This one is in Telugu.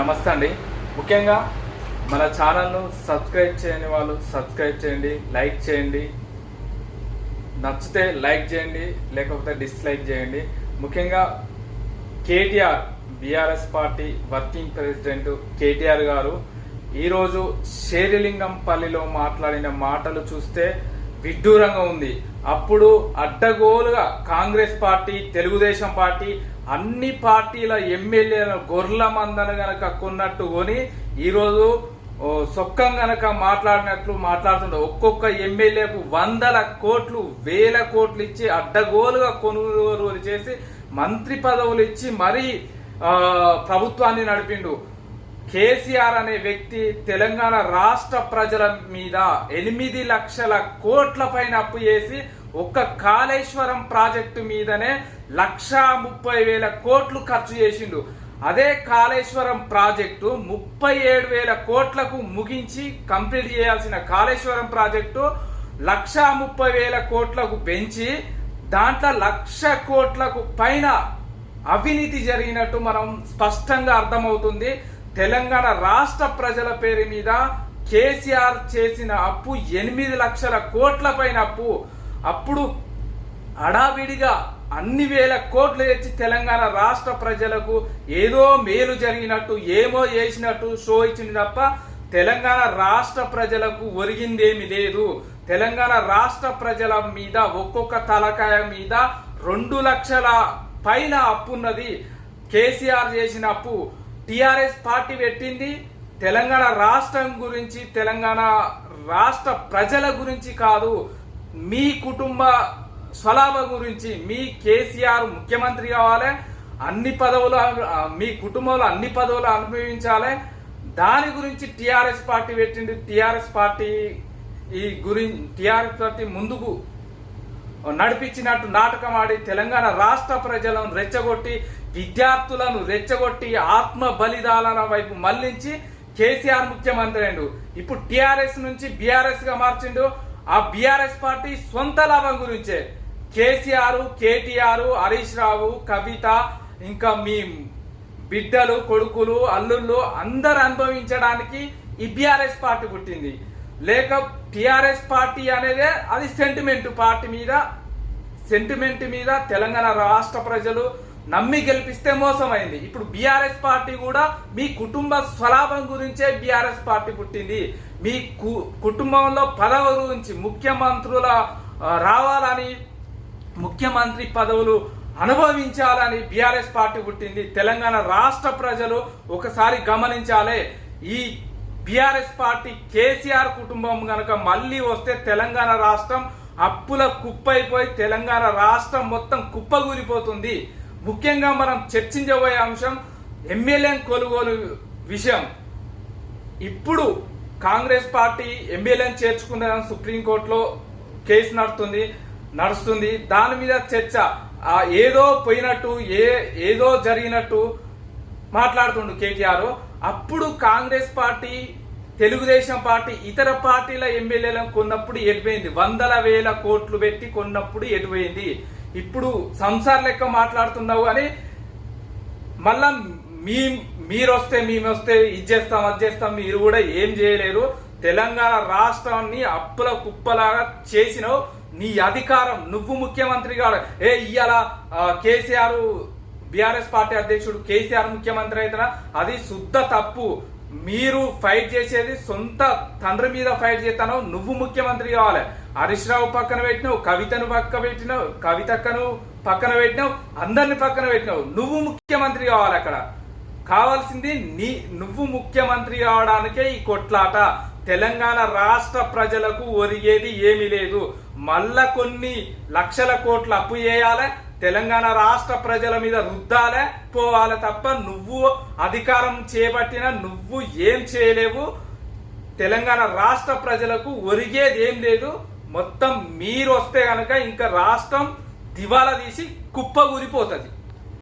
నమస్తే అండి. ముఖ్యంగా మన ఛానల్ను సబ్స్క్రైబ్ చేయని వాళ్ళు సబ్స్క్రైబ్ చేయండి లైక్ చేయండి నచ్చితే లైక్ చేయండి లేకపోతే డిస్లైక్ చేయండి. ముఖ్యంగా KTR BRS party working president KTR గారు ఈరోజు షేరిలింగంపల్లిలో మాట్లాడిన మాటలు చూస్తే విడ్డూరంగా ఉంది. అప్పుడు అడ్డగోలుగా కాంగ్రెస్ పార్టీ తెలుగుదేశం పార్టీ అన్ని పార్టీల ఎమ్మెల్యేల గొర్రెల మందను గనక కొన్నట్టు కొని ఈరోజు సొక్కం గనక మాట్లాడినట్లు మాట్లాడుతుండే ఒక్కొక్క ఎమ్మెల్యేకు వందల కోట్లు వేల కోట్లు ఇచ్చి అడ్డగోలుగా కొనుగోలు చేసి మంత్రి పదవులు ఇచ్చి మరీ ప్రభుత్వాన్ని నడిపిండు. కేసీఆర్ అనే వ్యక్తి తెలంగాణ రాష్ట్ర ప్రజల మీద ఎనిమిది లక్షల కోట్ల పైన అప్పు చేసి ఒక్క కాళేశ్వరం ప్రాజెక్టు మీదనే లక్షా ముప్పై వేల కోట్లు ఖర్చు చేసిండు. అదే కాళేశ్వరం ప్రాజెక్టు ముప్పై ఏడు వేల కోట్లకు ముగించి కంప్లీట్ చేయాల్సిన కాళేశ్వరం ప్రాజెక్టు లక్షా ముప్పై వేల కోట్లకు పెంచి దాంట్లో లక్ష కోట్లకు పైన అవినీతి జరిగినట్టు మనం స్పష్టంగా అర్థమవుతుంది. తెలంగాణ రాష్ట్ర ప్రజల పేరు మీద కేసీఆర్ చేసిన అప్పు ఎనిమిది లక్షల కోట్ల పైన అప్పు. అప్పుడు అడావిడిగా అన్ని వేల కోట్లు తెచ్చి తెలంగాణ రాష్ట్ర ప్రజలకు ఏదో మేలు జరిగినట్టు ఏమో చేసినట్టు షో ఇచ్చింది తప్ప తెలంగాణ రాష్ట్ర ప్రజలకు ఒరిగిందేమి లేదు. తెలంగాణ రాష్ట్ర ప్రజల మీద ఒక్కొక్క తలకాయ మీద రెండు లక్షల పైన అప్పు ఉన్నది కేసీఆర్ చేసిన అప్పు. టిఆర్ఎస్ పార్టీ పెట్టింది. తెలంగాణ రాష్ట్రం గురించి తెలంగాణ రాష్ట్ర ప్రజల గురించి కాదు మీ కుటుంబ స్వలాభ గురించి మీ కేసీఆర్ ముఖ్యమంత్రి కావాలి అన్ని పదవులు మీ కుటుంబంలో అన్ని పదవులు అనుభవించాలి. దాని గురించి టిఆర్ఎస్ పార్టీ పెట్టింది. టిఆర్ఎస్ పార్టీ ఈ గురించి టిఆర్ఎస్ పార్టీ ముందుకు నడిపించినట్టు నాటకం ఆడి తెలంగాణ రాష్ట్ర ప్రజలను రెచ్చగొట్టి విద్యార్థులను రెచ్చగొట్టి ఆత్మ బలిదానాల వైపు మళ్ళించి కేసీఆర్ ముఖ్యమంత్రి అయిండు ఇప్పుడు టిఆర్ఎస్ నుంచి బీఆర్ఎస్గా మార్చిండు. ఆ బీఆర్ఎస్ పార్టీ సొంత లాభం గురించే. కేసీఆర్ కేటీఆర్ హరీష్ రావు కవిత ఇంకా మీ బిడ్డలు కొడుకులు అల్లుళ్ళు అందరు అనుభవించడానికి ఈ బీఆర్ఎస్ పార్టీ పుట్టింది. లేక టిఆర్ఎస్ పార్టీ అనేదే అది సెంటిమెంట్ పార్టీ మీద సెంటిమెంట్ మీద తెలంగాణ రాష్ట్ర ప్రజలు నమ్మి గెలిపిస్తే మోసమైంది. ఇప్పుడు బీఆర్ఎస్ పార్టీ కూడా మీ కుటుంబ స్వలాభం గురించే బీఆర్ఎస్ పార్టీ పుట్టింది. మీ కు- కుటుంబంలో పదవుల గురించి ముఖ్యమంత్రుల రావాలని ముఖ్యమంత్రి పదవులు అనుభవించాలని బీఆర్ఎస్ పార్టీ పుట్టింది. తెలంగాణ రాష్ట్ర ప్రజలు ఒకసారి గమనించాలి. ఈ బీఆర్ఎస్ పార్టీ కేసీఆర్ కుటుంబం గనక మళ్ళీ వస్తే తెలంగాణ రాష్ట్రం అప్పుల కుప్పైపోయి తెలంగాణ రాష్ట్రం మొత్తం కుప్పగూలిపోతుంది ముఖ్యంగా మనం చర్చించబోయే అంశం ఎమ్మెల్యే కొనుగోలు విషయం. ఇప్పుడు కాంగ్రెస్ పార్టీ ఎమ్మెల్యేని చేర్చుకున్న సుప్రీంకోర్టులో కేసు నడుస్తుంది నడుస్తుంది. దాని మీద చర్చ. ఏదో పోయినట్టు ఏ ఏదో జరిగినట్టు మాట్లాడుతుండు కేటీఆర్. అప్పుడు కాంగ్రెస్ పార్టీ తెలుగుదేశం పార్టీ ఇతర పార్టీల ఎమ్మెల్యేలను కొన్నప్పుడు ఎటుపోయింది వందల వేల కోట్లు పెట్టి కొన్నప్పుడు ఎటుపోయింది ఇప్పుడు సంసార్ లెక్క మాట్లాడుతున్నావు అని మళ్ళా మీ మీరు వస్తే మేము వస్తే ఇది చేస్తాం అది చేస్తాం మీరు కూడా ఏం చేయలేరు. తెలంగాణ రాష్ట్రాన్ని అప్పుల కుప్పలాగా చేసినావు. నీ అధికారం నువ్వు ముఖ్యమంత్రి కాదు. ఏ ఇయ్యాల కేసీఆర్ బీఆర్ఎస్ పార్టీ అధ్యక్షుడు కేసీఆర్ ముఖ్యమంత్రి అయితే అది శుద్ధ తప్పు. మీరు ఫైట్ చేసేది సొంత తండ్రి మీద ఫైట్ చేస్తాను నువ్వు ముఖ్యమంత్రి కావాలి. హరీష్ రావు పక్కన పెట్టినావు కవితను పక్క పెట్టినావు కవితక్కను పక్కన పెట్టినావు అందరిని పక్కన పెట్టినావు. నువ్వు ముఖ్యమంత్రి కావాలి అక్కడ. కావాల్సింది నీ నువ్వు ముఖ్యమంత్రి కావడానికే ఈ కొట్లాట. తెలంగాణ రాష్ట్ర ప్రజలకు ఒరిగేది ఏమీ లేదు. మళ్ళా కొన్ని లక్షల కోట్లు అప్పు చేయాలి తెలంగాణ రాష్ట్ర ప్రజల మీద రుద్దాలే పోవాలి తప్ప నువ్వు అధికారం చేపట్టిన నువ్వు ఏం చేయలేవు. తెలంగాణ రాష్ట్ర ప్రజలకు ఒరిగేది ఏం లేదు. మొత్తం మీరు వస్తే కనుక ఇంకా రాష్ట్రం దివాలా తీసి కుప్ప కూలిపోతుంది